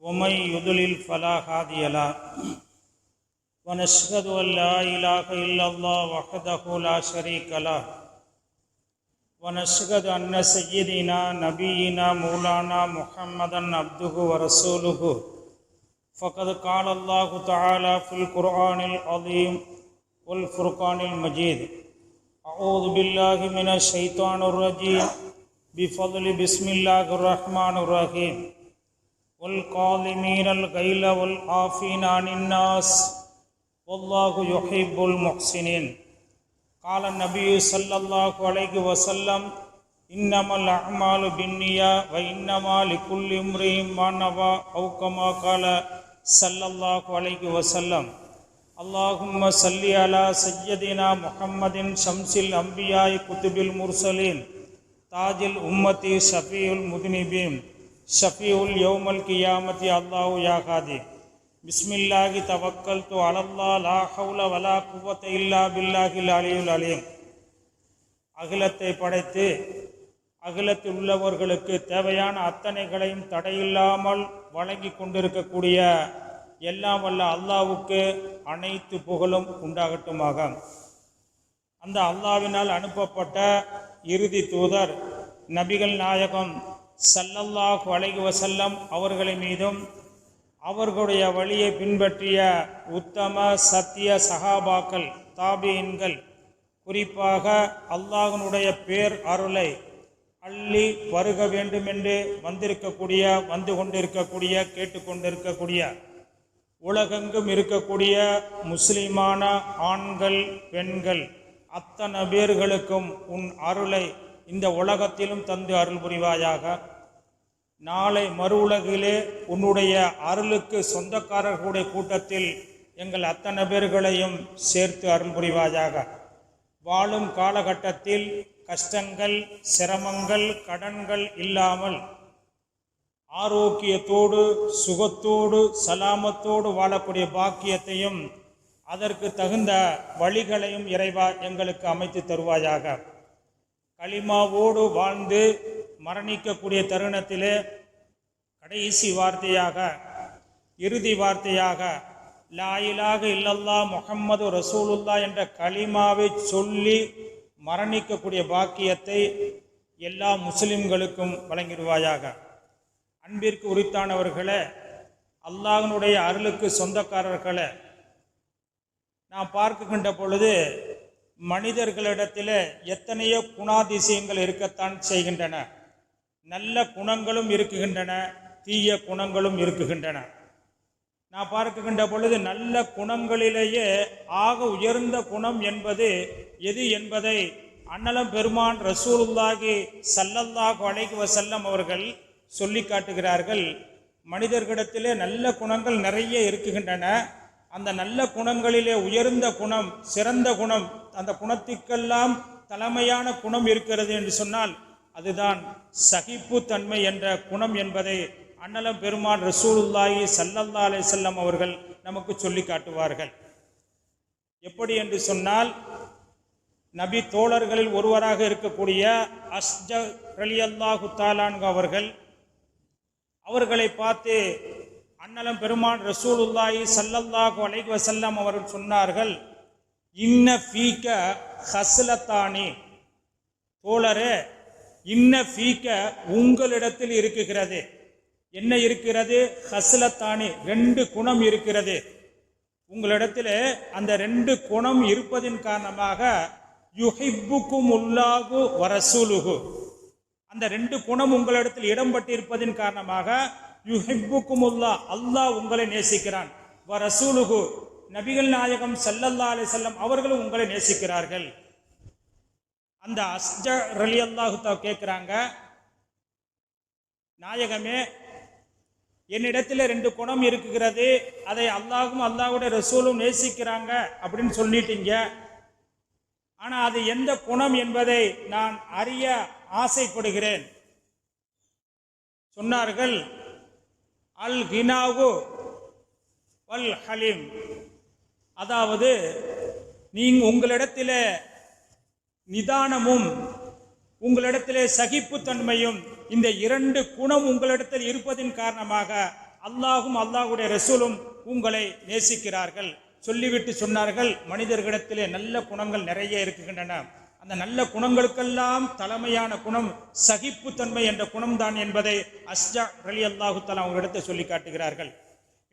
ومن يضلل فلا هادي له. ونشهد أن لا إله إلا الله وحده لا شريك له. ونشهد أن سيدنا نبينا مولانا محمدا عبده ورسوله. فقد قال الله تعالى في القرآن العظيم والفرقان المجيد أعوذ بالله من الشيطان الرجيم. بفضل بسم الله الرحمن الرحيم. والقادمين الغيل والعافين عن الناس والله يحب المحسنين قال النبي صلى الله عليه وسلم إنما الأعمال بالنية وإنما لكل امرئ ما نوى أو كما قال صلى الله عليه وسلم اللهم صل على سيدنا محمد شمس الأنبياء كتب المرسلين تاج الأمة شفيع المذنبين ஷஃபியுல் யோமல் கியாமதி அல்லாஹு யாகாதி பிஸ்மில்லாஹி தவக்கல் து அலல்லா லாஹவுல வலா குவத்த இல்லா பில்லாஹில் அலியுல் அலியும் அகிலத்தை படைத்து அகிலத்தில் உள்ளவர்களுக்கு தேவையான அத்தனைகளையும் தடையில்லாமல் வழங்கி கொண்டிருக்கக்கூடிய எல்லாம் வல்ல அல்லாவுக்கு அனைத்து புகழும் உண்டாகட்டுமாக. அந்த அல்லாவினால் அனுப்பப்பட்ட இறுதி தூதர் நபிகள் நாயகம் சல்லல்லாஹு அலைகு வசல்லம் அவர்களை மீதும் அவர்களுடைய வழியை பின்பற்றிய உத்தம சத்திய சகாபாக்கள் தாபியன்கள் குறிப்பாக அல்லாஹனுடைய பேர் அருளை அள்ளி வருக வேண்டுமென்று வந்திருக்கக்கூடிய வந்து கொண்டிருக்கக்கூடிய கேட்டுக்கொண்டிருக்கக்கூடிய உலகெங்கும் இருக்கக்கூடிய முஸ்லிமான ஆண்கள் பெண்கள் அத்தனை பேர்களுக்கும் உன் அருளை இந்த உலகத்திலும் தந்து அருள் புரிவாயாக. நாளை மறு உலகிலே உன்னுடைய அருளுக்கு சொந்தக்காரர்களுடைய கூட்டத்தில் எங்கள் அத்தனை பேர்களையும் சேர்த்து அருள் புரிவாயாக. வாழும் காலகட்டத்தில் கஷ்டங்கள் சிரமங்கள் கடன்கள் இல்லாமல் ஆரோக்கியத்தோடு சுகத்தோடு சலாமத்தோடு வாழக்கூடிய பாக்கியத்தையும் அதற்கு தகுந்த வழிகளையும் இறைவா எங்களுக்கு அமைத்து தருவாயாக. களிமாவோடு வாழ்ந்து மரணிக்கக்கூடிய தருணத்திலே கடைசி வார்த்தையாக இறுதி வார்த்தையாக லாயிலாக இல்லல்லா முகம்மது ரசூலுல்லா என்ற களிமாவை சொல்லி மரணிக்கக்கூடிய பாக்கியத்தை எல்லா முஸ்லிம்களுக்கும் வழங்கிடுவாயாக. அன்பிற்கு உரித்தானவர்களே அல்லாஹனுடைய அருளுக்கு சொந்தக்காரர்களே நாம் பார்க்குகின்ற பொழுது மனிதர்களிடத்தில் எத்தனையோ குணாதிசயங்கள் இருக்கத்தான் செய்கின்றன. நல்ல குணங்களும் இருக்குகின்றன தீய குணங்களும் இருக்குகின்றன. நான் பார்க்கின்ற பொழுது நல்ல குணங்களிலேயே ஆக உயர்ந்த குணம் என்பது எது என்பதை அன்னலம் பெருமான் ரசூலுல்லாகி சல்லல்லாஹு அலைஹி வசல்லம் அவர்கள் சொல்லி காட்டுகிறார்கள். மனிதர்களிடத்திலே நல்ல குணங்கள் நிறைய இருக்குகின்றன. அந்த நல்ல குணங்களிலே உயர்ந்த குணம் சிறந்த குணம் அந்த குணத்திற்கெல்லாம் தலைமையான குணம் இருக்கிறது என்று சொன்னால் அதுதான் சகிப்பு தன்மை என்ற குணம் என்பதை அன்னலம் பெருமான் ரசூலுல்லாஹி சல்லல்லா அலே செல்லம் அவர்கள் நமக்கு சொல்லி காட்டுவார்கள். எப்படி என்று சொன்னால் நபி தோழர்களில் ஒருவராக இருக்கக்கூடிய அஸ்ஜ ரலியல்லாஹு தாலான்கு அவர்கள் அவர்களை பார்த்து அன்னலம் பெருமான் ரசூலுல்லாஹி சல்லல்லாஹு அலைஹி வசல்லம் அவர்கள் சொன்னார்கள் இன்ன ஃபீக்க ஹஸ்லத்தானி. தோழரே இன்ன ஃபீக்க உங்களிடத்தில் இருக்குகிறது. என்ன இருக்கிறது? ஹஸ்லத்தானி. ரெண்டு குணம் இருக்கிறது. உங்களிடத்தில் அந்த ரெண்டு குணம் இருப்பதின் காரணமாக யுஹிப்புக்கும் உள்ளாகு வரசூலுகு அந்த ரெண்டு குணம் உங்களிடத்தில் இடம்பட்டிருப்பதின் காரணமாக யுஹிப்புக்குமுல்லா அல்லாஹ் உங்களை நேசிக்கிறான். வ ரசூலுகு நபிகள் நாயகம் சல்லல்லா அலி செல்லம் அவர்களும் உங்களை நேசிக்கிறார்கள். அந்த அஸ்ஜ ரலி அல்லாஹுத்தா கேட்குறாங்க நாயகமே என்னிடத்தில் ரெண்டு குணம் இருக்குகிறது அதை அல்லாஹும் அல்லாஹ்வுடைய ரசூலும் நேசிக்கிறாங்க அப்படின்னு சொல்லிட்டீங்க. ஆனால் அது எந்த குணம் என்பதை நான் அறிய ஆசைப்படுகிறேன். சொன்னார்கள் அல் ஹினாவு வல் ஹலீம். அதாவது நீங்க உங்களிடத்திலே நிதானமும் உங்களிடத்திலே சகிப்புத்தன்மையும் இந்த இரண்டு குணம் உங்களிடத்தில் இருப்பதின் காரணமாக அல்லாஹும் அல்லாஹுடைய ரசூலும் உங்களை நேசிக்கிறார்கள். சொல்லிவிட்டு சொன்னார்கள் மனிதர்களிடத்திலே நல்ல குணங்கள் நிறைய இருக்கின்றன. அந்த நல்ல குணங்களுக்கெல்லாம் தலைமையான குணம் சகிப்புத்தன்மை என்ற குணம்தான் என்பதை அஸ்ஜா ரலி அல்லாஹு தலா அவங்களிடத்தை சொல்லி காட்டுகிறார்கள்.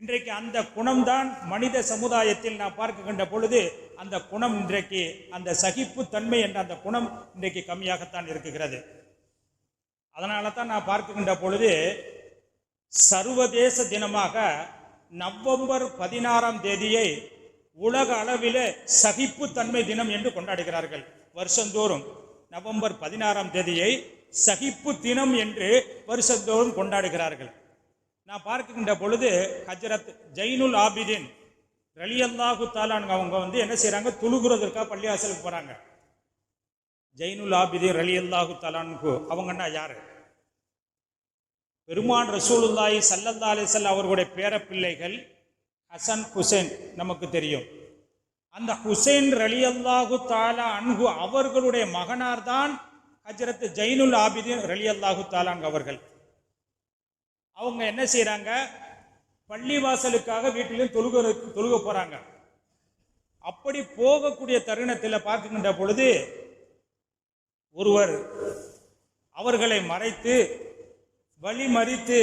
இன்றைக்கு அந்த குணம்தான் மனித சமுதாயத்தில் நாம் பார்க்கின்ற பொழுது அந்த குணம் இன்றைக்கு அந்த சகிப்புத்தன்மை என்ற அந்த குணம் இன்றைக்கு கம்மியாகத்தான் இருக்குகிறது. அதனால தான் நான் பார்க்கின்ற பொழுது சர்வதேச தினமாக நவம்பர் பதினாறாம் தேதியை உலக அளவிலே சகிப்புத்தன்மை தினம் என்று கொண்டாடுகிறார்கள். வருஷந்தோறும் நவம்பர் பதினாறாம் தேதியை சகிப்பு தினம் என்று வருஷந்தோறும் கொண்டாடுகிறார்கள். நான் பார்க்கின்ற பொழுது ஹஜரத் ஜைனுல் ஆபிதீன் ரலியல்லாஹு தாலான் அவங்க வந்து என்ன செய்கிறாங்க துளுகுறதற்காக பள்ளிவாசலுக்கு போகிறாங்க ஜைனுல் ஆபிதீன் ரலியல்லாஹு தாலான்கு அவங்கன்னா யார்? பெருமான் ரசூலுல்லாஹி சல்லல்லா அலிசல்ல அவர்களுடைய பேரப்பிள்ளைகள் ஹசன் ஹுசேன் நமக்கு தெரியும். அந்த ஹுசைன் ரலியல்லாஹு தாலா அன்ஹு அவர்களுடைய மகனார் தான் ஹஜரத் ஜைனுல் ஆபிதீன் ரலியல்லாஹு தாலாங் அவர்கள். அவங்க என்ன செய்யறாங்க பள்ளிவாசலுக்காக வீட்டிலும் தொழுக தொழுக போறாங்க. அப்படி போகக்கூடிய தருணத்தில் பார்க்கின்ற பொழுது ஒருவர் அவர்களை மறைத்து வழி மறித்து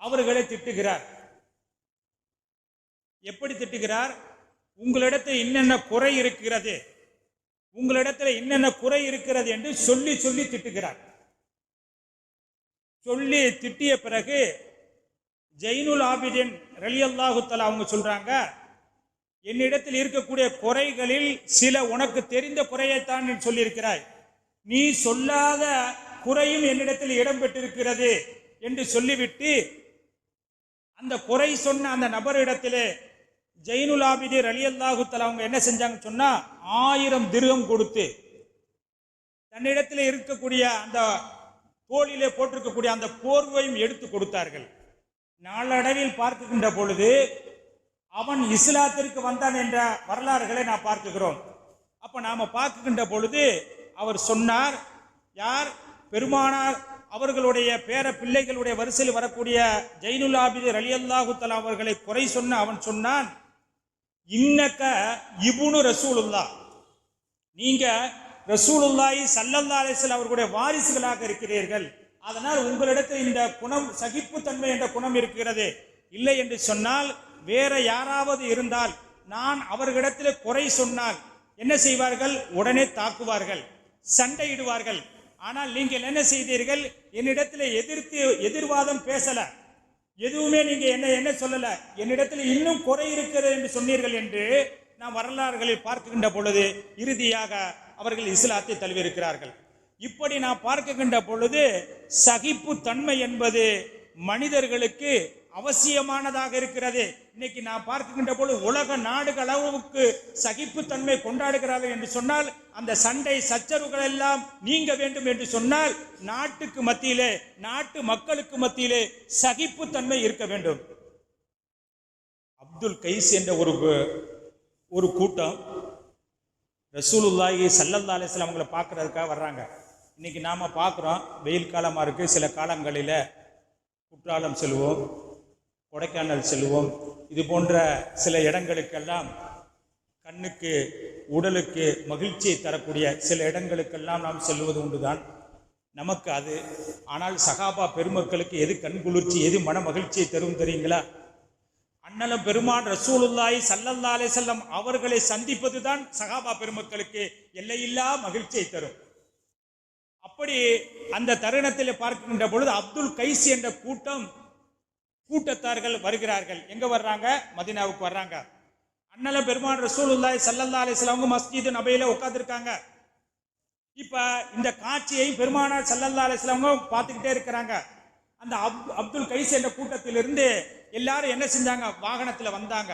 அவர்களை திட்டுகிறார். எப்படி திட்டுகிறார்? உங்களிடத்தில் என்னென்ன குறை இருக்கிறது? உங்களிடத்தில் என்னென்ன குறை இருக்கிறது என்று சொல்லி சொல்லி திட்டுகிறார். சொல்லி திட்டிய பிறகு ஜெயினுல் ஆபிதின் ரலியல்லாஹு அவங்க சொல்றாங்க என்னிடத்தில் இருக்கக்கூடிய குறைகளில் சில உனக்கு தெரிந்த குறையைத்தான் சொல்லியிருக்கிறாய். நீ சொல்லாத குறையும் என்னிடத்தில் இடம்பெற்றிருக்கிறது என்று சொல்லிவிட்டு அந்த குறை சொன்ன அந்த நபரிடத்திலே ஜெயினுலாபிதீர் அலி அல்லாஹுத்தல் அவங்க என்ன செஞ்சாங்கன்னு சொன்னா ஆயிரம் திருகம் கொடுத்து தன்னிடத்தில் இருக்கக்கூடிய அந்த தோளிலே போட்டிருக்கக்கூடிய அந்த போர்வையும் எடுத்து கொடுத்தார்கள். நாளடைவில் பார்த்துக்கின்ற பொழுது அவன் இஸ்லாத்திற்கு வந்தான் என்ற வரலாறுகளை நான் பார்க்குகிறோம். அப்போ நாம் பார்க்குகின்ற பொழுது அவர் சொன்னார் யார்? பெருமானார் அவர்களுடைய பேர பிள்ளைகளுடைய வரிசையில் வரக்கூடிய ஜெயினுல் ஆபிது ரலியல்லாஹு அவர்களை குறை சொன்ன அவன் சொன்னான் இன்னக்க இபுனு ரசூலுல்லா நீங்க ரசூலுல்லாயி ஸல்லல்லாஹு அலைஹி அவர்களுடைய வாரிசுகளாக இருக்கிறீர்கள். அதனால் உங்களிடத்தில் இந்த குணம் சகிப்புத்தன்மை என்ற குணம் இருக்கிறது. இல்லை என்று சொன்னால் வேற யாராவது இருந்தால் நான் அவர்களிடத்தில் குறை சொன்னால் என்ன செய்வார்கள்? உடனே தாக்குவார்கள் சண்டையிடுவார்கள். ஆனால் நீங்கள் என்ன செய்தீர்கள்? என்னிடத்தில் எதிர்த்து எதிர்வாதம் பேசல. எதுவுமே நீங்க என்ன என்ன சொல்லல. என்னிடத்தில் இன்னும் குறை இருக்கிறது என்று சொன்னீர்கள் என்று நாம் வரலாறுகளில் பார்க்கின்ற பொழுது இறுதியாக அவர்கள் இஸ்லாத்தை தழுவியிருக்கிறார்கள். இப்படி நாம் பார்க்கின்ற பொழுது சகிப்பு தன்மை என்பது மனிதர்களுக்கு அவசியமானதாக இருக்கிறது. இன்னைக்கு நான் பார்க்கின்ற போது உலக நாடுகள் அளவுக்கு சகிப்புத்தன்மை கொண்டாடுகிறார்கள் என்று சொன்னால் அந்த சண்டை சச்சரவுகள் எல்லாம் நீங்க வேண்டும் என்று சொன்னால் நாட்டுக்கு மத்தியிலே நாட்டு மக்களுக்கு மத்தியிலே சகிப்புத்தன்மை இருக்க வேண்டும். அப்துல் கைஸ் என்ற ஒரு ஒரு கூட்டம் ரசூலுல்லாஹி சல்லல்லா அலிஸ்லாம் அவங்கள பார்க்கறதுக்காக வர்றாங்க. இன்னைக்கு நாம பார்க்குறோம் வெயில் காலமாக இருக்கு சில காலங்களில் குற்றாலம் செல்வோம். கொடைக்கானல் செல்வோம் இது போன்ற சில இடங்களுக்கெல்லாம் கண்ணுக்கு உடலுக்கு மகிழ்ச்சியை தரக்கூடிய சில இடங்களுக்கெல்லாம் நாம் செல்வது உண்டுதான். நமக்கு அது ஆனால் சகாபா பெருமக்களுக்கு எது கண் குளிர்ச்சி எது மன மகிழ்ச்சியை தரும் தெரியுங்களா? அண்ணலம் பெருமான் ரசூலுல்லாய் சல்லல்லா அலே செல்லம் அவர்களை சந்திப்பதுதான் சகாபா பெருமக்களுக்கு எல்லையில்லா மகிழ்ச்சியை தரும். அப்படி அந்த தருணத்தில் பார்க்கின்ற பொழுது அப்துல் கைஸ் என்ற கூட்டம் கூட்டத்தார்கள் வருகிறார்கள். எங்க வர்றாங்க? மதீனாவுக்கு வர்றாங்க. அண்ணல பெருமான் ரசூலுல்லாய் சல்லல்லா அலைஹி அவங்க மஸ்ஜித் நபையில உட்காந்துருக்காங்க இப்ப இந்த காட்சியை பெருமானார் சல்லல்லா அலைஹி பார்த்துக்கிட்டே இருக்கிறாங்க. அந்த அப் அப்துல் கைஸ் என்ற கூட்டத்திலிருந்து எல்லாரும் என்ன செஞ்சாங்க? வாகனத்துல வந்தாங்க.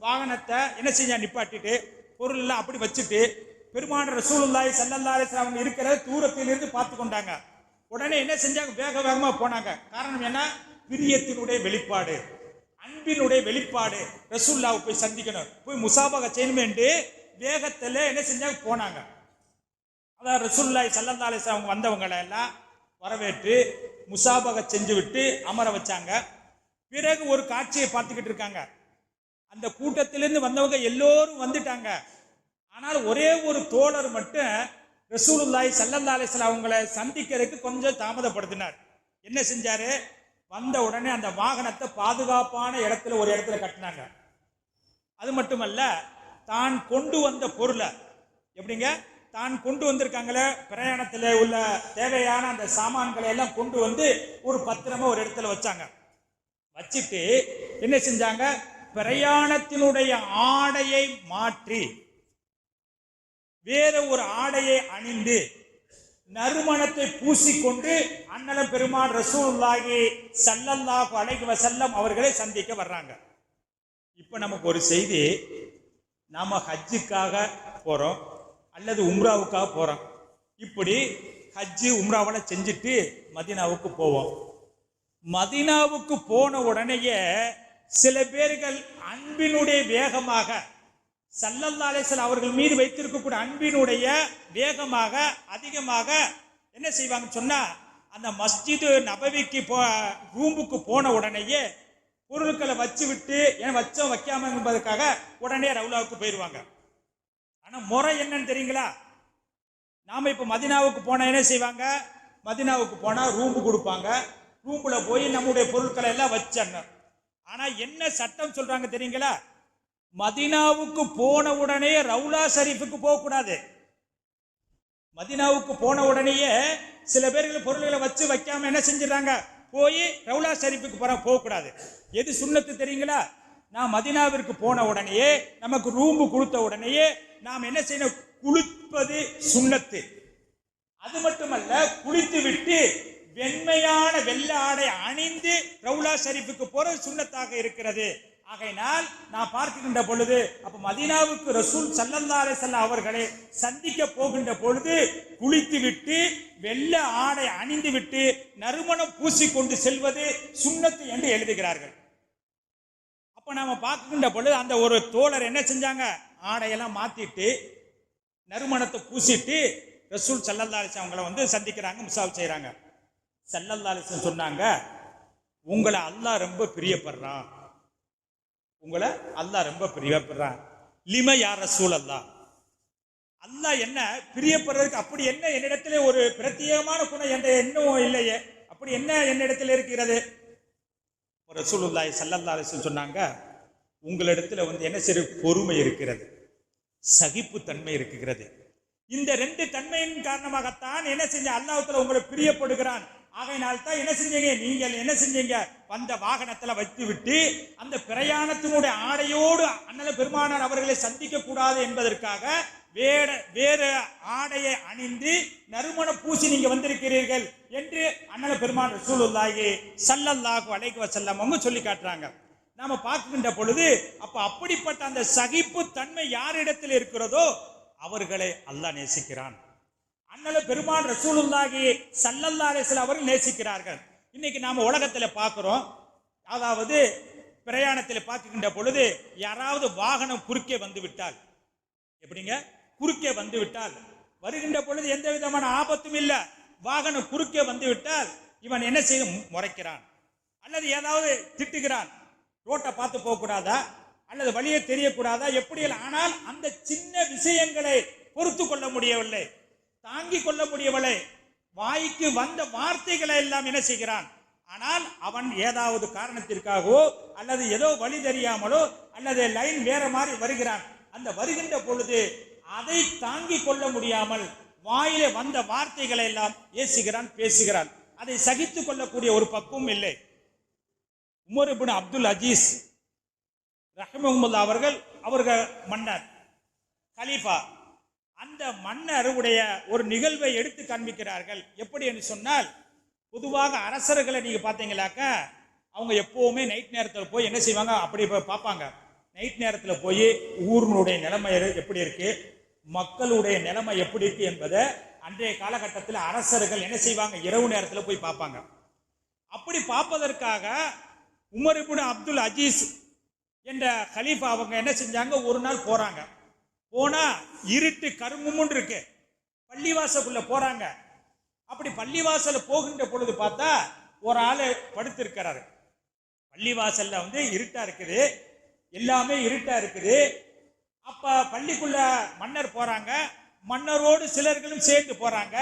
வாகனத்தை என்ன செஞ்சா நிப்பாட்டிட்டு பொருள் எல்லாம் அப்படி வச்சுட்டு பெருமான ரசூலுல்லாய் சல்லல்லா அலைஹி அவங்க இருக்கிறத தூரத்திலிருந்து பார்த்து கொண்டாங்க. உடனே என்ன செஞ்சாங்க? வேக வேகமா போனாங்க. காரணம் என்ன? பிரியத்தினுடைய வெளிப்பாடு அன்பினுடைய வெளிப்பாடு. ரசூல்லாவை போய் சந்திக்கணும். போய் முசாபாக செய்யணுமென்று வேகத்தில் என்ன செஞ்சாங்க? போனாங்க. அதான் ரசூல்லாய் சல்லந்தாலே அவங்க வந்தவங்களை எல்லாம் வரவேற்று முசாபாக செஞ்சு விட்டு அமர வச்சாங்க. பிறகு ஒரு காட்சியை பார்த்துக்கிட்டு இருக்காங்க. அந்த கூட்டத்திலிருந்து வந்தவங்க எல்லோரும் வந்துட்டாங்க. ஆனால் ஒரே ஒரு தோழர் மட்டும் ரசூலுல்லாய் சல்லல்லா அலிஸ்லாம் அவங்கள சந்திக்கிறதுக்கு கொஞ்சம் தாமதப்படுத்தினார். என்ன செஞ்சாரு? வந்த உடனே அந்த வாகனத்தை பாதுகாப்பான இடத்துல ஒரு இடத்துல கட்டினாங்க. அது மட்டுமல்ல தான் கொண்டு வந்த பொருளை எப்படிங்க? தான் கொண்டு வந்திருக்காங்களே பிரயாணத்தில் உள்ள தேவையான அந்த சாமான்களை எல்லாம் கொண்டு வந்து ஒரு பத்திரமா ஒரு இடத்துல வச்சாங்க. வச்சுட்டு என்ன செஞ்சாங்க? பிரயாணத்தினுடைய ஆடையை மாற்றி வேற ஒரு ஆடையை அணிந்து நறுமணத்தை பூசிக்கொண்டு அண்ணலம் பெருமான் ரசூல்லாகி சல்லல்லா அலைஹி வசல்லம் அவர்களை சந்திக்க வர்றாங்க. இப்போ நமக்கு ஒரு செய்தி நாம ஹஜ்ஜுக்காக போறோம் அல்லது உம்ராவுக்காக போறோம். இப்படி ஹஜ்ஜு உம்ராவெல்லாம் செஞ்சுட்டு மதீனாவுக்கு போவோம். மதீனாவுக்கு போன உடனேயே சில பேர்கள் அன்பினுடைய வேகமாக சல்லல்லா அலேசல் அவர்கள் மீது வைத்திருக்கக்கூடிய அன்பினுடைய வேகமாக அதிகமாக என்ன செய்வாங்கன்னு சொன்னா அந்த மஸ்ஜிது நபவிக்கு போ ரூம்புக்கு போன உடனேயே பொருட்களை வச்சு விட்டு ஏன் வச்சோம் வைக்காம என்பதற்காக உடனே ரவுலாவுக்கு போயிடுவாங்க. ஆனா முறை என்னன்னு தெரியுங்களா? நாம இப்ப மதினாவுக்கு போனா என்ன செய்வாங்க? மதினாவுக்கு போனா ரூம்பு கொடுப்பாங்க. ரூம்ல போய் நம்முடைய பொருட்களை எல்லாம் வச்சிடணும். ஆனா என்ன சட்டம் சொல்றாங்க தெரியுங்களா? மதினாவுக்கு போன உடனே ரவுலா ஷரீஃபுக்கு போகக்கூடாது மதினாவுக்கு போன உடனேயே சில பேர்கள் பொருள்களை வச்சு வைக்காம என்ன செஞ்சிடறாங்க? போய் ரவுலா ஷரீஃபுக்கு போற போகக்கூடாது எது சுண்ணத்து தெரியுங்களா? நான் மதினாவிற்கு போன உடனேயே நமக்கு ரூம்பு கொடுத்த உடனேயே நாம் என்ன செய்யணும்? குளிப்பது சுண்ணத்து. அது மட்டுமல்ல குளித்து விட்டு வெண்மையான வெள்ள ஆடை அணிந்து ரவுலா ஷரீஃபுக்கு போற சுண்ணத்தாக இருக்கிறது. ஆகையினால் நான் பார்க்கின்ற பொழுது அப்ப மதீனாவுக்கு ரசூல் சல்லந்தார செல்ல அவர்களை சந்திக்க போகின்ற பொழுது குளித்து விட்டு வெள்ள ஆடை அணிந்து விட்டு நறுமணம் பூசிக்கொண்டு செல்வது சுண்ணத்து என்று எழுதுகிறார்கள். அப்ப நாம பார்க்கின்ற பொழுது அந்த ஒரு தோழர் என்ன செஞ்சாங்க? ஆடையெல்லாம் மாத்திட்டு நறுமணத்தை பூசிட்டு ரசூல் சல்லந்தாலிசன் அலிஸ்லாம் அவங்கள வந்து சந்திக்கிறாங்க முசாப் செய்யறாங்க சல்லந்தாலிசன் சொன்னாங்க உங்களை அல்லாஹ் ரொம்ப பிரியப்படுறான். உங்களை அல்லாஹ் ரொம்ப பிரியப்படுறான். லிம யார் ரசூல் அல்லாஹ் அல்லாஹ் என்ன பிரியப்படுறதுக்கு அப்படி என்ன என்னிடத்துல ஒரு பிரத்யேகமான குணம் என்ற எண்ணம் இல்லையே. அப்படி என்ன என்னிடத்தில் இருக்கிறது? ஒரு ஸல்லல்லாஹு அலைஹி சொன்னாங்க உங்களிடத்துல வந்து என்ன சரி பொறுமை இருக்கிறது? சகிப்பு தன்மை இருக்கிறது. இந்த ரெண்டு தன்மையின் காரணமாகத்தான் என்ன செஞ்ச அல்லாஹ்வுல உங்களை பிரியப்படுகிறான். ஆகையினால் தான் என்ன செஞ்சீங்க? நீங்கள் என்ன செஞ்சீங்க? வந்த வாகனத்தில் வைத்து விட்டு அந்த பிரயாணத்தினுடைய ஆடையோடு அண்ணல பெருமானார் அவர்களை சந்திக்க கூடாது என்பதற்காக வேற வேறு ஆடையை அணிந்து நறுமண பூசி நீங்க வந்திருக்கிறீர்கள் என்று அண்ணல பெருமான் ரசூலுல்லாஹி சல்லல்லாஹு அலைஹி வஸல்லம் அவங்க சொல்லி காட்டுறாங்க. நாம பார்க்கின்ற பொழுது அப்ப அப்படிப்பட்ட அந்த சகிப்பு தன்மை யாரிடத்தில் இருக்கிறதோ அவர்களை அல்லாஹ் நேசிக்கிறான். அண்ணல பெருமான் ரசூலுல்லாகி சல்லல்லா அலைஹி அவர்கள் நேசிக்கிறார்கள். இன்னைக்கு நாம உலகத்துல பார்க்கிறோம். அதாவது பிரயாணத்தில் பார்க்கின்ற பொழுது யாராவது வாகனம் குறுக்கே வந்து விட்டால் எப்படிங்க? குறுக்கே வந்து விட்டால் வருகின்ற பொழுது எந்த விதமான ஆபத்தும் இல்லை. வாகனம் குறுக்கே வந்து விட்டால் இவன் என்ன செய்ய முறைக்கிறான். அல்லது ஏதாவது திட்டுகிறான். ரோட்டை பார்த்து போகக்கூடாதா? அல்லது வழியை தெரியக்கூடாதா? எப்படி ஆனால் அந்த சின்ன விஷயங்களை பொறுத்து கொள்ள முடியவில்லை. தாங்கிக் கொள்ளக்கூடியவளை வாய்க்கு வந்த வார்த்தைகளை எல்லாம் என்ன செய்கிறான்? ஆனால் அவன் ஏதாவது காரணத்திற்காகவோ அல்லது ஏதோ வழி தெரியாமலோ அல்லது லைன் வேற மாதிரி வருகிறான். அந்த வருகின்ற பொழுது அதை தாங்கிக் கொள்ள முடியாமல் வாயிலே வந்த வார்த்தைகளை எல்லாம் ஏசுகிறான் பேசுகிறான். அதை சகித்துக் கொள்ளக்கூடிய ஒரு பக்குவம் இல்லை. உமர் அப்துல் அஜீஸ் ரஹ்மஹுல்லா அவர்கள் அவர்கள் மன்னர் கலீஃபா அந்த மன்னருடைய ஒரு நிகழ்வை எடுத்து காண்பிக்கிறார்கள். எப்படி என்று சொன்னால் பொதுவாக அரசர்களை நீங்க பார்த்தீங்களாக்க அவங்க எப்பவுமே நைட் நேரத்தில் போய் என்ன செய்வாங்க? அப்படி போய் பார்ப்பாங்க. நைட் நேரத்தில் போய் ஊர்களுடைய நிலைமை எப்படி இருக்கு? மக்களுடைய நிலைமை எப்படி இருக்கு என்பதை அன்றைய காலகட்டத்தில் அரசர்கள் என்ன செய்வாங்க? இரவு நேரத்தில் போய் பார்ப்பாங்க. அப்படி பார்ப்பதற்காக உமர் இபுன் அப்துல் அஜீஸ் என்ற கலீஃபா அவங்க என்ன செஞ்சாங்க? ஒரு நாள் போறாங்க. போனா இருட்டு கருங்குமுன்னு இருக்கு. பள்ளிவாசலுக்குள்ள போறாங்க. அப்படி பள்ளிவாசல போகின்ற பொழுது பார்த்தா ஒரு ஆளு படுத்திருக்கிறாரு. பள்ளிவாசல்ல வந்து இருட்டா இருக்குது. எல்லாமே இருட்டா இருக்குது. அப்ப பள்ளிக்குள்ள மன்னர் போறாங்க. மன்னரோடு சிலர்களும் சேர்ந்து போறாங்க.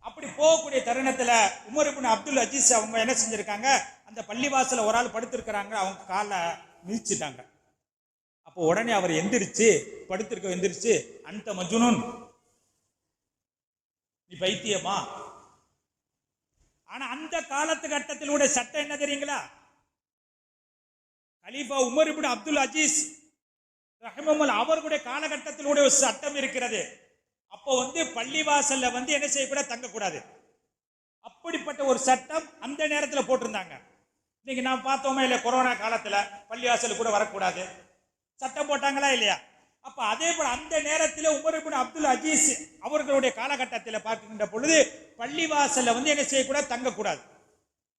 அப்படி போகக்கூடிய தருணத்துல உமர் அப்துல் அஜீஸ் அவங்க என்ன செஞ்சிருக்காங்க? அந்த பள்ளிவாசல ஒரு ஆள் படுத்திருக்கிறாங்க. அவங்க காலை மிதிச்சிட்டாங்க அப்போ உடனே அவர் எந்திரிச்சு படுத்திருக்க எந்திரிச்சு அந்த மஜுனுன் நீ பைத்தியமா? ஆனா அந்த காலத்து கட்டத்திலுடைய சட்டம் என்ன தெரியுங்களா? கலீஃபா உமர் இப்படி அப்துல் அஜீஸ் ரஹமமுல் அவர்களுடைய காலகட்டத்திலுடைய ஒரு சட்டம் இருக்கிறது. அப்போ வந்து பள்ளிவாசல்ல வந்து என்ன செய்யக்கூடாது தங்கக்கூடாது. அப்படிப்பட்ட ஒரு சட்டம் அந்த நேரத்தில் போட்டிருந்தாங்க. இன்னைக்கு நான் பார்த்தோமே இல்லை கொரோனா காலத்தில் பள்ளிவாசல் கூட வரக்கூடாது. சட்டம் போட்டாங்களா இல்லையா? அப்ப அதே போல அந்த நேரத்தில் உமர் அப்துல் அஜீஸ் அவர்களுடைய காலகட்டத்தில் பார்க்கின்ற பொழுது பள்ளிவாசல்ல வந்து என்ன செய்யக்கூடாது? தங்கக்கூடாது.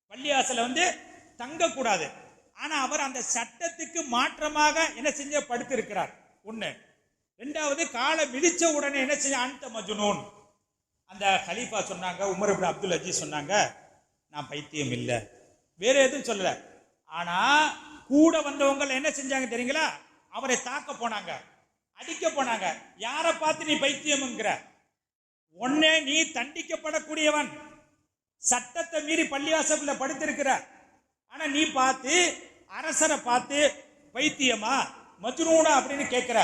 பள்ளிவாசல்ல வந்து தங்கக்கூடாது. ஆனா அவர் அந்த சட்டத்துக்கு மாற்றமாக என்ன செஞ்ச படுத்திருக்கிறார். ஒண்ணு. ரெண்டாவது காலை மிதிச்ச உடனே என்ன செஞ்ச அந்த மஜுனூன். அந்த ஹலீஃபா சொன்னாங்க உமர் இப்னு அப்துல் அஜீஸ் சொன்னாங்க நான் பைத்தியம் இல்லை. வேற எதுவும் சொல்லல. ஆனா கூட வந்தவங்க என்ன செஞ்சாங்க தெரியுங்களா? அவரை தாக்க போனாங்க அடிக்க போனாங்க. யாரை பார்த்து நீ பைத்தியம்ங்கிற? உன்னே நீ தண்டிக்கப்படக்கூடியவன். சட்டத்தை மீறி பள்ளிவாசல்ல படுத்திருக்கிற. ஆனா நீ பார்த்து அரசரை பார்த்து பைத்தியமா மஜ்னூனா அப்படின்னு கேட்கிற.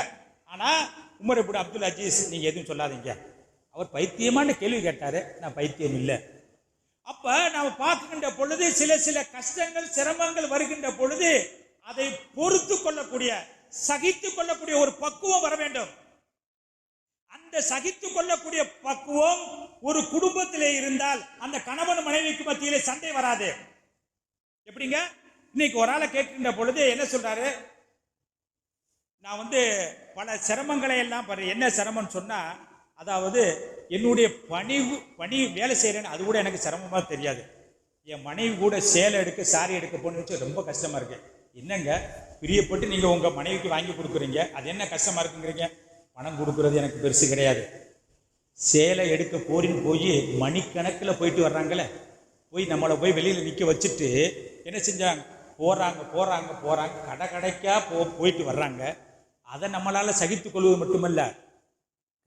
ஆனா உமர் இப்படி அப்துல் அஜீஸ் நீங்க எதுவும் சொல்லாதீங்க. அவர் பைத்தியமான்னு கேள்வி கேட்டாரு நான் பைத்தியம் இல்லை. அப்ப நாம் பார்க்கின்ற பொழுது சில சில கஷ்டங்கள் சிரமங்கள் வருகின்ற பொழுது அதை பொறுத்து கொள்ளக்கூடிய சகித்து கொள்ளக்கூடிய ஒரு பக்குவம் வர வேண்டும். அந்த சகித்து கொள்ளக்கூடிய பக்குவம் ஒரு குடும்பத்திலே இருந்தால் அந்த கணவன் மனைவிக்கு மத்தியிலே சண்டை வராது. எப்படிங்க? இன்னைக்கு ஒரு ஆளை கேட்கின்ற பொழுது என்ன சொல்றாரு? நான் வந்து பல சிரமங்களை எல்லாம் பாரு என்ன சிரமம்னு சொன்னா அதாவது என்னுடைய பணி பணி வேலை செய்யறேன்னு அது கூட எனக்கு சிரமமா தெரியாது. என் மனைவி கூட சேலை எடுக்க சாரி எடுக்க போன்னு வச்சு ரொம்ப கஷ்டமா இருக்கு. என்னங்க? பிரியப்பட்டு நீங்கள் உங்கள் மனைவிக்கு வாங்கி கொடுக்குறீங்க. அது என்ன கஷ்டமாக இருக்குங்கிறீங்க? பணம் கொடுக்குறது எனக்கு பெருசு கிடையாது. சேலை எடுக்க போரின்னு போய் மணிக்கணக்கில் போயிட்டு வர்றாங்களே போய் நம்மளை போய் வெளியில் நிற்க வச்சுட்டு என்ன செஞ்சாங்க? போகிறாங்க போகிறாங்க போகிறாங்க கடை கடைக்காக போ போயிட்டு வர்றாங்க. அதை நம்மளால் சகித்துக் கொள்வது மட்டுமல்ல.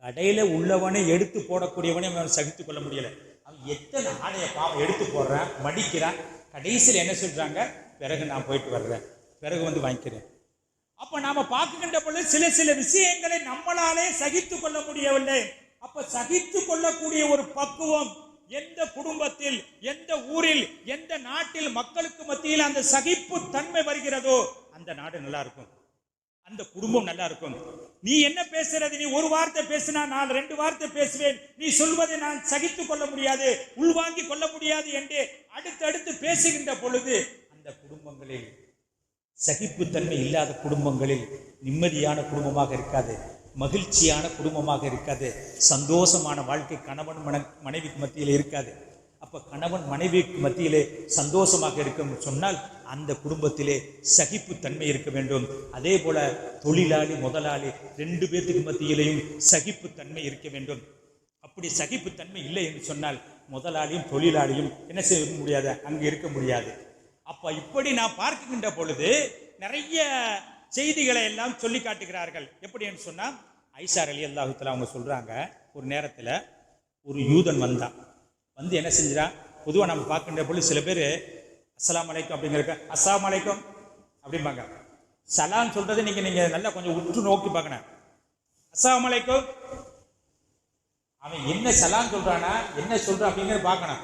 கடையில் உள்ளவனை எடுத்து போடக்கூடியவனை அவன் சகித்து கொள்ள முடியலை. அவன் எத்தனை ஆடையை பாவம் எடுத்து போடுறான் மடிக்கிறான். கடைசியில் என்ன சொல்கிறாங்க பிறகு நான் போயிட்டு வர்றேன். பிறகு வந்து வாங்கிக்கிறேன். அப்ப நாம பார்க்கின்ற பொழுது சில சில விஷயங்களை நம்மளாலே சகித்து கொள்ள முடியவில்லை. அப்ப சகித்து கொள்ளக்கூடிய ஒரு பக்குவம் எந்த குடும்பத்தில் எந்த ஊரில் எந்த நாட்டில் மக்களுக்கு மத்தியில் அந்த சகிப்பு தன்மை வருகிறதோ அந்த நாடு நல்லா இருக்கும் அந்த குடும்பம் நல்லா இருக்கும் நீ என்ன பேசுறது? நீ ஒரு வார்த்தை பேசினா நான் ரெண்டு வார்த்தை பேசுவேன். நீ சொல்வதை நான் சகித்து கொள்ள முடியாது உள்வாங்கி கொள்ள முடியாது என்று அடுத்தடுத்து பேசுகின்ற பொழுது அந்த குடும்பங்களில் சகிப்புத்தன்மை இல்லாத குடும்பங்களில் நிம்மதியான குடும்பமாக இருக்காது மகிழ்ச்சியான குடும்பமாக இருக்காது சந்தோஷமான வாழ்க்கை கணவன் மன மனைவிக்கு மத்தியில் இருக்காது. அப்போ கணவன் மனைவிக்கு மத்தியிலே சந்தோஷமாக இருக்கும் சொன்னால் அந்த குடும்பத்திலே சகிப்புத்தன்மை இருக்க வேண்டும். அதே போல தொழிலாளி முதலாளி ரெண்டு பேர்த்துக்கு மத்தியிலேயும் சகிப்புத்தன்மை இருக்க வேண்டும். அப்படி சகிப்புத்தன்மை இல்லை என்று சொன்னால் முதலாளியும் தொழிலாளியும் என்ன செய்ய முடியாது? அங்கே இருக்க முடியாது. அப்ப இப்படி நான் பார்க்கின்ற பொழுது நிறைய செய்திகளை எல்லாம் சொல்லி காட்டுகிறார்கள். எப்படின்னு சொன்னா ஐசார் அலி அல்லாஹுத்துல அவங்க சொல்றாங்க ஒரு நேரத்துல ஒரு யூதன் வந்தான். வந்து என்ன செஞ்சான் பொதுவாக நம்ம பார்க்கின்ற பொழுது சில பேர் அஸ்லாம் அலைக்கும் அப்படிங்கிறக்க அஸ்லாம் அலைக்கும் அப்படிம்பாங்க. சலான்னு சொல்றது நீங்க நீங்க நல்லா கொஞ்சம் உற்று நோக்கி பார்க்கணும். அஸ்லாம் அலைக்கும் அவன் என்ன சலான் சொல்றானா என்ன சொல்றான் அப்படிங்கிறத பார்க்கணும்.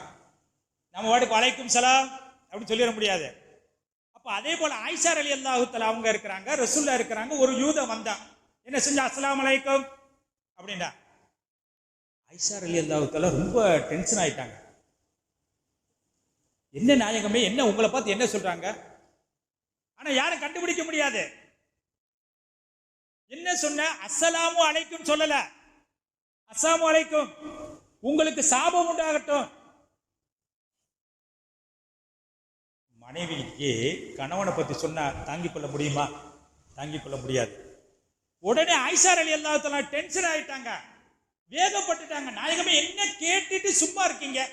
நம்ம வாட்டுக்கு வலைக்கும் சலாம். அப்படின்னு சொல்லிட முடியாது. அப்போ அதே போல ஆயிஷார் அலி அல்லாஹுத்தலா அவங்க இருக்கிறாங்க ரசூல்லா இருக்கிறாங்க ஒரு யூதம் வந்தான். என்ன செஞ்சா? அஸ்லாம் அலைக்கும் அப்படின்னா ஐஷார் அலி அல்லாஹுத்தலா ரொம்ப டென்ஷன் ஆயிட்டாங்க. என்ன நாயகமே என்ன உங்களை பார்த்து என்ன சொல்றாங்க? ஆனா யாரும் கண்டுபிடிக்க முடியாது. என்ன சொன்ன? அஸ்ஸலாமு அலைக்கும் சொல்லல. அஸ்ஸலாமு அலைக்கும். உங்களுக்கு சாபம் உண்டாகட்டும். மனைவிக்கு கணவனை பற்றி சொன்னால் தாங்கிக் கொள்ள முடியுமா? தாங்கிக் கொள்ள முடியாது. உடனே ஐசார் அலி அல்லாஹ் டென்ஷன் ஆயிட்டாங்க. வேகப்பட்டுட்டாங்க நாயகமே என்ன கேட்டுட்டு சும்மா இருக்கீங்க?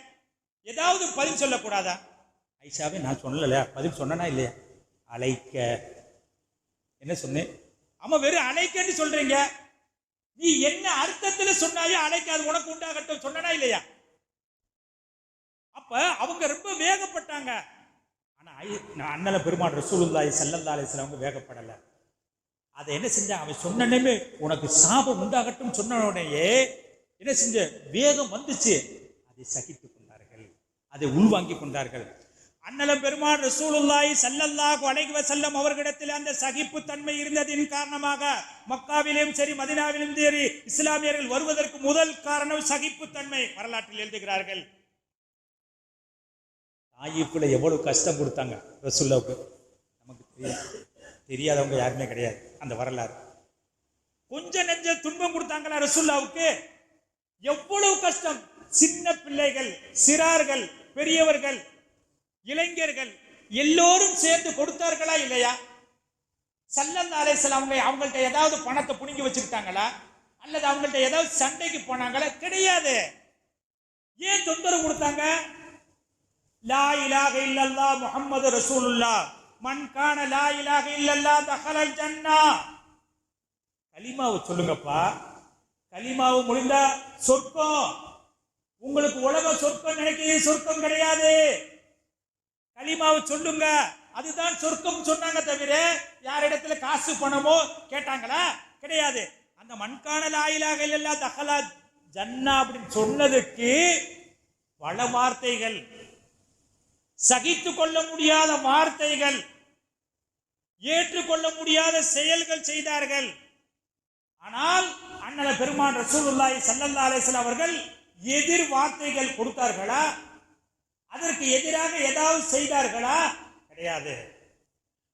ஏதாவது பதில் சொல்லக்கூடாதா? ஐஷாவே நான் சொல்லல. பதில் சொன்னனா இல்லையா? அழைக்க. என்ன சொன்னேன்? ஆமாம் வெறும் அழைக்கன்னு சொல்றீங்க. நீ என்ன அர்த்தத்தில் சொன்னாயோ அழைக்காது உனக்கு உண்டாகட்டும். சொன்னனா இல்லையா? அப்ப அவங்க ரொம்ப வேகப்பட்டாங்க. ஆனால் அண்ணல பெருமாள் ரசூலுல்லாய் ஸல்லல்லாஹு அலைஹி அவங்க வேகப்படல. அதை என்ன செஞ்சான்? அவன் சொன்னனே உனக்கு சாபம் உண்டாகட்டும் சொன்ன உடனேயே என்ன செஞ்ச வேகம் வந்துச்சு. அதை சகித்துக் கொண்டார்கள். அதை உள்வாங்கிக் கொண்டார்கள். அண்ணலம் பெருமாள் ரசூலுல்லாய் சல்லல்லாஹ் அலைஹி செல்லம் அவர்களிடத்தில் அந்த சகிப்பு தன்மை இருந்ததின் காரணமாக மக்காவிலும் சரி மதினாவிலும் சரி இஸ்லாமியர்கள் வருவதற்கு முதல் காரணம் சகிப்பு தன்மை வரலாற்றில் எழுதுகிறார்கள். தாயிப்புல எவ்வளவு கஷ்டம் கொடுத்தாங்க ரசுல்லாவுக்கு நமக்கு தெரியும் தெரியாதவங்க யாருமே கிடையாது. அந்த வரலாறு. கொஞ்ச நெஞ்ச துன்பம் கொடுத்தாங்களா ரசுல்லாவுக்கு எவ்வளவு கஷ்டம்? சின்ன பிள்ளைகள் சிறார்கள் பெரியவர்கள் இளைஞர்கள் எல்லோரும் சேர்ந்து கொடுத்தார்களா இல்லையா? சல்லல்லா அலைஹிஸ்ஸலாம் அவங்க அவங்கள்ட்ட ஏதாவது பணத்தை புடுங்கி வச்சுக்கிட்டாங்களா? அல்லது அவங்கள்ட்ட ஏதாவது சண்டைக்கு போனாங்களா? கிடையாது. ஏன் தொந்தரவு கொடுத்தாங்க? லா இலாக இல்லல்லா முஹம்மது ரசூலுல்லாஹ். மண் காண லா இலாக இல்லல்லா தஹலல் ஜன்னா. கலிமாவை சொல்லுங்கப்பா. கலிமாவு முடிந்தா சொர்க்கம். உங்களுக்கு உலக சொர்க்கம் நினைக்கிறீங்க சொர்க்கம் கிடையாது. கலிமாவை சொல்லுங்க. அதுதான் சொர்க்கம் சொன்னாங்க தவிர யாரிடத்துல காசு பணமோ கேட்டாங்களா? கிடையாது. அந்த மண்கான லாயிலாக இல்லல்லா தகலா ஜன்னா அப்படின்னு சொன்னதுக்கு பல வார்த்தைகள். சகித்து கொள்ள முடியாத வார்த்தைகள் ஏற்றுக்கொள்ள முடியாத செயல்கள் செய்தார்கள். ஆனால் அண்ணல பெருமான் ரசூலுல்லாய் சல்லல்லா அலைஹி அவர்கள் எதிர் வார்த்தைகள் கொடுத்தார்களா? அதற்கு எதிராக ஏதாவது செய்தார்களா? கிடையாது.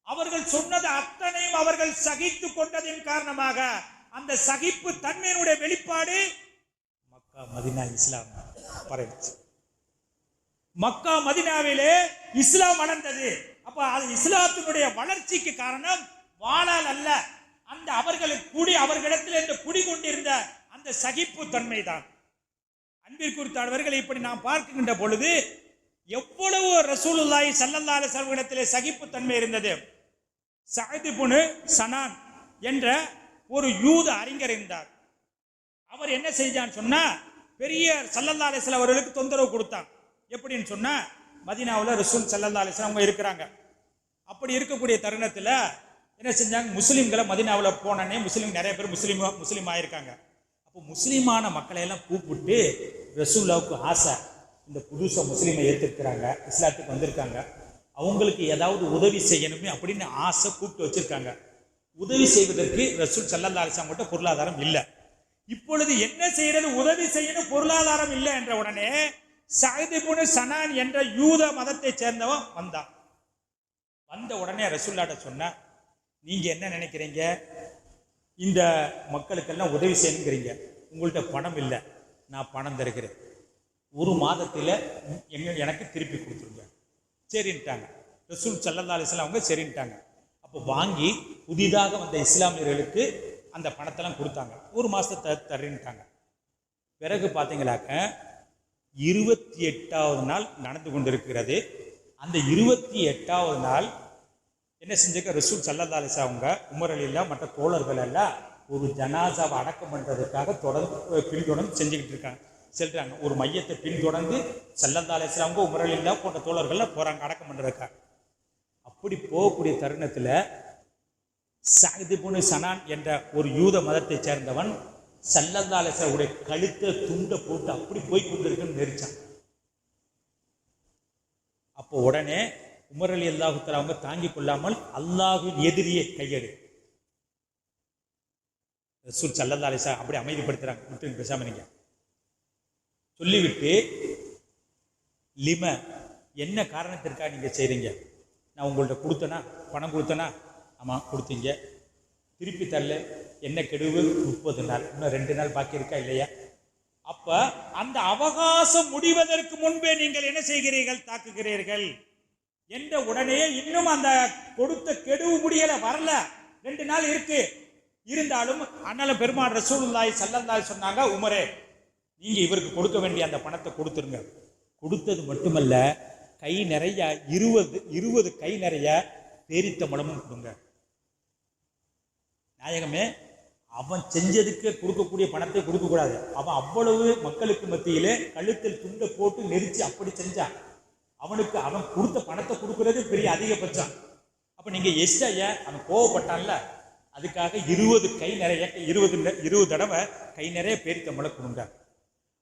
அவர்கள் சொன்னது அத்தனையும் அவர்கள் சகித்து கொண்டதின் காரணமாக அந்த சகிப்பு தன்மையினுடைய வெளிப்பாடு மக்கா மதினா இஸ்லாம் பரவிச்சு. மக்கா மதினாவிலே இஸ்லாம் வளர்ந்தது. அப்ப அது இஸ்லாத்தினுடைய வளர்ச்சிக்கு காரணம் வாழால் அல்ல. அந்த அவர்களுக்கு குடி அவர்களிடத்தில் இந்த குடிகொண்டிருந்த அந்த சகிப்பு தன்மை தான் அன்பிற்குறித்தாளர்களை இப்படி நாம் பார்க்கின்ற பொழுது எவ்வளவு ரசூலுல்லாய் சல்லல்லால அலைஹி இடத்திலே சகிப்பு தன்மை இருந்தது. சகதி புனு சனான் என்ற ஒரு யூத அறிஞர் இருந்தார். அவர் என்ன செஞ்சான்னு சொன்னா பெரிய சல்லல்லா சில அவர்களுக்கு தொந்தரவு கொடுத்தான். எப்படின்னு சொன்னா மதினாவில் ரசூல் சல்லல்லா அலிஸ்லாம் அவங்க இருக்கிறாங்க. அப்படி இருக்கக்கூடிய தருணத்தில் என்ன செஞ்சாங்க? முஸ்லீம்களை மதினாவில் போனோடனே முஸ்லீம் நிறைய பேர் முஸ்லீம் முஸ்லீம் ஆயிருக்காங்க. அப்போ முஸ்லீமான மக்களை எல்லாம் கூப்பிட்டு ரசூல்லாவுக்கு ஆசை. இந்த புதுசாக முஸ்லீமை ஏற்றிருக்கிறாங்க இஸ்லாத்துக்கு வந்திருக்காங்க. அவங்களுக்கு ஏதாவது உதவி செய்யணுமே அப்படின்னு ஆசை கூப்பிட்டு வச்சிருக்காங்க. உதவி செய்வதற்கு ரசூல் சல்லல்லா அலிஸ்லாம் கிட்ட பொருளாதாரம் இல்லை. இப்பொழுது என்ன செய்யறது? உதவி செய்யணும் பொருளாதாரம் இல்லை என்ற உடனே சகதிபுனு சனான் என்ற யூத மதத்தை சேர்ந்தவன் வந்தான். வந்த உடனே ரசுல்லாட்ட சொன்ன நீங்க என்ன நினைக்கிறீங்க? இந்த மக்களுக்கெல்லாம் உதவி செய்யணுங்கிறீங்க. உங்கள்கிட்ட பணம் இல்லை. நான் பணம் தருகிறேன். ஒரு மாதத்தில் எங்க எனக்கு திருப்பி கொடுத்துருங்க. சரின்ட்டாங்க. ரசூல் சல்லல்லா அலிஸ்லாம் அவங்க சரின்ட்டாங்க. அப்போ வாங்கி புதிதாக வந்த இஸ்லாமியர்களுக்கு அந்த பணத்தெல்லாம் கொடுத்தாங்க. ஒரு மாதத்தை த பிறகு பார்த்தீங்களாக்க இருபத்தி எட்டாவது நாள் நடந்து கொண்டிருக்கிறது. அந்த இருபத்தி எட்டாவது நாள் என்ன செஞ்சுக்க ரசூல் சல்லல்லா அவங்க உமர் அலில்லா மற்ற தோழர்கள் எல்லாம் ஒரு ஜனாசாவை அடக்கம் பண்ணுறதுக்காக தொடர்ந்து பின்தொடர்ந்து செஞ்சுக்கிட்டு இருக்காங்க. செல்றாங்க. ஒரு மையத்தை பின்தொடர்ந்து சல்லல்லா அவங்க உமர் போன்ற தோழர்கள்லாம் போகிறாங்க அடக்கம் பண்ணுறதுக்காக அப்படி போகக்கூடிய தருணத்தில் சாகிதிபுனு சனான் என்ற ஒரு யூத மதத்தை சேர்ந்தவன் சல்லந்தால உடைய கழுத்தை துண்டை போட்டு அப்படி போய் கொண்டிருக்குன்னு நெரிச்சான். அப்போ உடனே உமர் அலி அல்லாஹுத்தர் அவங்க தாங்கிக் கொள்ளாமல் அல்லாஹின் எதிரியை கையெடு. ரசூல் சல்லல்லா அலிசா அப்படி அமைதிப்படுத்துறாங்க. விட்டு பேசாம நீங்க சொல்லிவிட்டு லிம என்ன காரணத்திற்காக நீங்க செய்றீங்க? நான் உங்கள்கிட்ட கொடுத்தனா? பணம் கொடுத்தனா? ஆமா கொடுத்தீங்க. திருப்பி தரல. என்ன கெடுவு? முப்பது நாள். இன்னும் ரெண்டு நாள் பாக்கி இருக்கா இல்லையா? அப்ப அந்த அவகாசம் முடிவதற்கு முன்பே நீங்கள் என்ன செய்கிறீர்கள்? தாக்குகிறீர்கள். என்ற உடனே இன்னும் அந்த கொடுத்த கெடுவு முடியல வரல. ரெண்டு நாள் இருக்கு. இருந்தாலும் அண்ணலும் பெருமாள் ரசூலுல்லாய் ஸல்லல்லாஹு சொன்னாங்க உமரே நீங்க இவருக்கு கொடுக்க வேண்டிய அந்த பணத்தை கொடுத்துருங்க. கொடுத்தது மட்டுமல்ல கை நிறைய இருபது இருபது கை நிறைய பேரித்த மலமும் கொடுங்க. நாயகமே அவன் செஞ்சதுக்கு கொடுக்கக்கூடிய பணத்தை கொடுக்க கூடாது அவன் அவ்வளவு மக்களுக்கு மத்தியிலே கழுத்தில் துண்டை போட்டு நெரிச்சு அப்படி செஞ்சான். அவனுக்கு அவன் கொடுத்த பணத்தை கொடுக்கறது பெரிய அதிகபட்சம். அப்ப நீங்க எஸ்ஐய அவன் கோவப்பட்டான்ல அதுக்காக இருபது கை நிறைய இருபது இருபது தடவை கை நிறைய பேரித்தம்பழம் கொடுங்க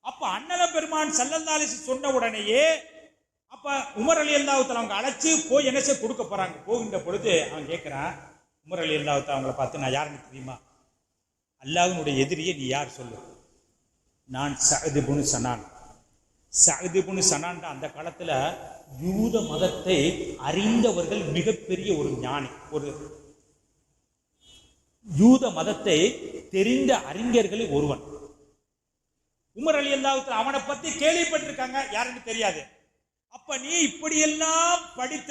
அப்ப அண்ணல பெருமான் சல்லல்லாலிசி சொன்ன உடனேயே அப்ப உமர் அலி அல்லாவுத்தல் அவங்க அழைச்சு போய் என்ன செய்ய கொடுக்க போறாங்க. போகின்ற பொழுது அவன் கேட்கிறான் உமர் அலி அல்லாவுத்தல் அவங்கள பார்த்து நான் யாருன்னு தெரியுமா? அல்லாஹினுடைய எதிரியை நீ யார் சொல்லு? நான் சஹதிபுன் சனான். சஹதிபுன் சனான்டா அந்த காலத்துல யூத மதத்தை அறிந்தவர்கள் மிகப்பெரிய ஒரு ஞானி ஒரு யூத மதத்தை தெரிந்த அறிஞர்களில் ஒருவன். உமர் அலி அல்லாஹுத்தல அவனை பத்தி கேள்விப்பட்டிருக்காங்க யாருன்னு தெரியாது. அப்ப நீ இப்படியெல்லாம் படித்த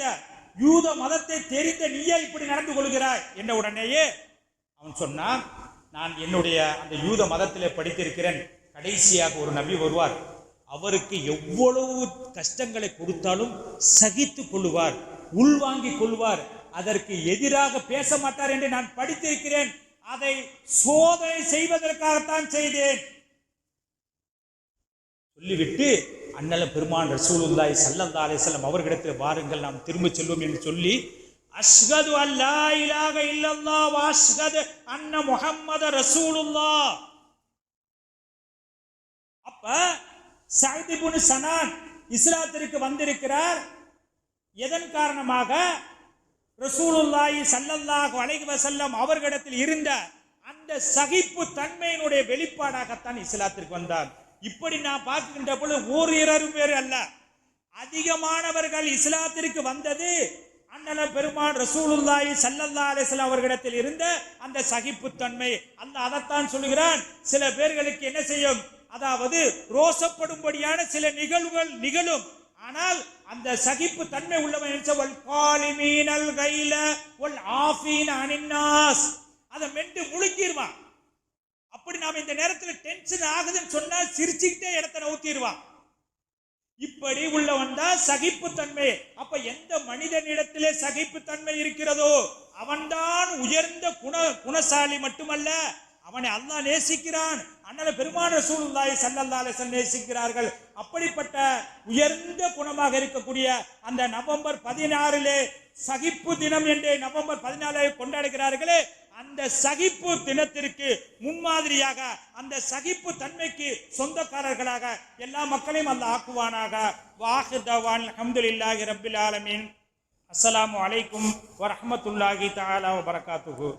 யூத மதத்தை தெரிந்த நீயே இப்படி நடந்து கொள்கிறாய்? என்ற உடனேயே அவன் சொன்னான் நான் என்னுடைய அந்த யூத மதத்திலே படித்திருக்கிறேன். கடைசியாக ஒரு நபி வருவார். அவருக்கு எவ்வளவு கஷ்டங்களை கொடுத்தாலும் சகித்து கொள்ளுவார் உள்வாங்கி கொள்வார் அதற்கு எதிராக பேச மாட்டார் என்று நான் படித்திருக்கிறேன். அதை சோதனை செய்வதற்காகத்தான் செய்தேன். சொல்லிவிட்டு அண்ணல பெருமான் ரசூலுல்லாய் ஸல்லல்லாஹு செல்லம் அவர்களிடத்தில் வாருங்கள் நாம் திரும்ப செல்வோம் என்று சொல்லி அஸ்கது அல்லா இலாக இல்லல்லா வாஸ்கது அஷ்ஹது அன்ன முகம்மத ரசூலுல்லாஹ். அப்ப சயத் இப்னு சனான் இஸ்லாத்திற்கு வந்திருக்கிறார். எதன் காரணமாக? ரசூலுல்லாஹி சல்லல்லாஹ் அலைஹி வஸல்லம் அவர்களிடத்தில் இருந்த அந்த சகிப்பு தன்மையினுடைய வெளிப்பாடாகத்தான் இஸ்லாத்திற்கு வந்தார். இப்படி நான் பார்க்கின்ற பொழுது ஓர் பேர் அல்ல. அதிகமானவர்கள் இஸ்லாத்திற்கு வந்தது அண்ணன பெருமான் ரசூலுல்லாஹி ஸல்லல்லாஹு அலைஹி வஸல்லம் அவர்களிடத்தில் இருந்த அந்த சகிப்புத்தன்மை. அந்த அதைத்தான் சொல்லுகிறான். சில பேர்களுக்கு என்ன செய்யும்? அதாவது ரோசப்படும்படியான சில நிகழ்வுகள் நிகழும். ஆனால் அந்த சகிப்பு தன்மை உள்ளவன் என்ற காலிமீனல் கைல ஒல் ஆஃபீன் அனின்னாஸ். அதை மெண்டு முழுக்கிடுவான். அப்படி நாம் இந்த நேரத்தில் டென்ஷன் ஆகுதுன்னு சொன்னால் சிரிச்சுக்கிட்டே இடத்த நவுத்திடுவான். இப்படி உள்ளவன் தான் சகிப்புத்தன்மை. அப்ப எந்த மனிதனிடத்திலே சகிப்புத்தன்மை இருக்கிறதோ அவன்தான் உயர்ந்த குண குணசாலி மட்டுமல்ல அவனை அல்லா நேசிக்கிறான். அண்ணல பெருமான ரசூலுல்லாஹி ஸல்லல்லாஹு நேசிக்கிறார்கள். அப்படிப்பட்ட உயர்ந்த குணமாக இருக்கக்கூடிய அந்த நவம்பர் பதினாறிலே சகிப்பு தினம் என்று நவம்பர் பதினாலை கொண்டாடுகிறார்களே அந்த சகிப்பு தினத்திற்கு முன்மாதிரியாக அந்த சகிப்பு தன்மைக்கு சொந்தக்காரர்களாக எல்லா மக்களையும் அல்ல ஆக்குவானாக. வாஹிதவான் அல்ஹம்துலில்லாஹி ரப்பில் ரபில் ஆலமின் அலைக்கும் வலைக்கும் வரமத்துல்லாஹி தாலா வரகாத்துகு